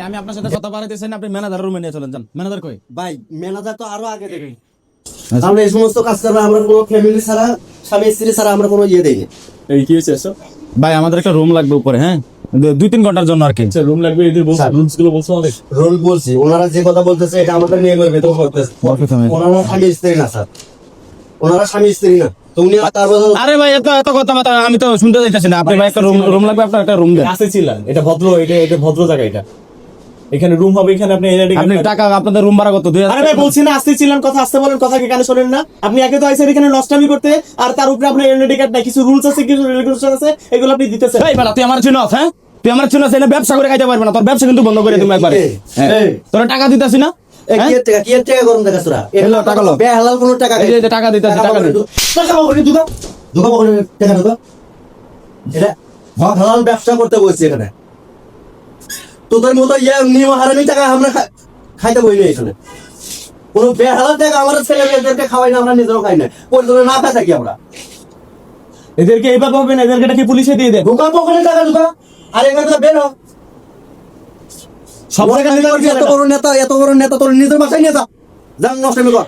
আমি আপনার সাথে কথা বাড়াইতেছেন আপনি ম্যানেজার রুমে নিয়ে চলেন যান। ম্যানেজার কই? ভাই ম্যানেজার তো আরও আগে দেখে আমরা এই সমস্ত কাজ করব আমরা কোনো ফ্যামিলি ছাড়া স্বামী স্ত্রী ছাড়া আমরা কোনো ইয়ে এই কি হয়েছে ভাই আমাদের একটা রুম লাগবে উপরে হ্যাঁ? দু- দুই তিন ঘণ্টার জন্য আর কি। আচ্ছা রুম লাগবে এদের বলছো রুলসগুলো বলছো আমাদের। রোল বলছি ওনারা যে কথা বলতেছে এটা আমাদের নিয়মের ভেতর করতেছে ওনারা স্বামী স্ত্রী না স্যার। ওনারা স্বামী স্ত্রী না। তো উনি তার বদল আরে ভাই এত এত কথা বার্তা আমি তো শুনতে চাইতেছি না। আপনি ভাই একটা রুম রুম লাগবে আপনার একটা রুম দেন। কাছে ছিলেন এটা ভদ্র এটা এটা ভদ্র জায়গা এটা। এখানে রুম হবে এখানে আপনি এনআইডি আপনি টাকা আপনাদের রুম ভাড়া কত? আরে ভাই বলছি না আসতে কথা আসতে বলেন কথা কি কানে শোনেন না? আপনি একে তো আইসেন এখানে নষ্টামি করতে আর তার উপরে আপনার এনআইডি কার্ড নাই কিছু রুলস আছে কিছু রেগুলেশন আছে এগুলো আপনি দিতেছেন। বেটা তুই আমার চিনস হ্যাঁ? তুই আমার চিনস এটা ব্যবসা করে খাইতে পারবে না তোর ব্যবসা কিন্তু বন্ধ করে তুমি একবারে। হ্যাঁ। এই। টাকা দিতাছি না? টাকা কি দিতেছে, টাকা এটা হালাল ব্যবসা করতে বলছি এখানে। তোদের মতো ইয়ে নিয়ম হারামি টাকা আমরা খাইতে বই এখানে। কোনো বেহালাল টাকা আমরা ছেলে মেয়েদেরকে খাওয়াই না আমরা নিজেরাও খাই না। পরিচয় না খাই থাকি আমরা? এদেরকে এইভাবে হবে না এদেরকে নাকি পুলিশে দিয়ে ঢোকা পকেটে টাকা ঢোকা। আর এখানে বেরো সব জায়গায় এত বড় নেতা এত বড় নেতা তোর নিজের বাসায় নেতা যা। যান নষ্টমি কর।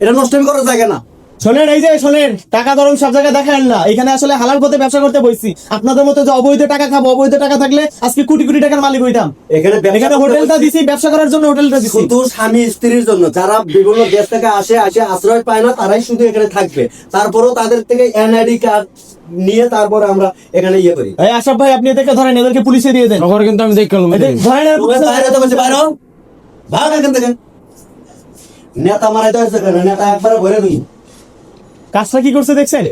এটা নষ্টমি করার জায়গা না। শোনেন এই যে শোনেন টাকা ধরুন সব জায়গায় দেখান না। এখানে আসলে হালাল পথে ব্যবসা করতে বসছি আপনাদের মতো যে অবৈধ টাকা খাব অবৈধ টাকা থাকলে আজকে কোটি কোটি টাকার মালিক হইতাম। এখানে হোটেলটা দিছি ব্যবসা করার জন্য হোটেলটা দিছি। শুধু স্বামী স্ত্রীর জন্য যারা বিভিন্ন দেশ থেকে আসে আসে আশ্রয় পায় না তারাই শুধু এখানে থাকবে। তারপরেও তাদের থেকে এনআইডি কার্ড নিয়ে তারপরে আমরা এখানে ইয়ে করি। এই আশরাফ ভাই আপনি এদেরকে ধরেন এদেরকে পুলিশে দিয়ে দেন। নগর কিন্তু আমি দেখে এদের ধরেন বাইরে তো বলছি বাইরে ভাগ এখান থেকে। নেতা মারাইতে হয়েছে কেন? নেতা একবারে ভরে দিই। কাজটা কি করছে দেখছেন?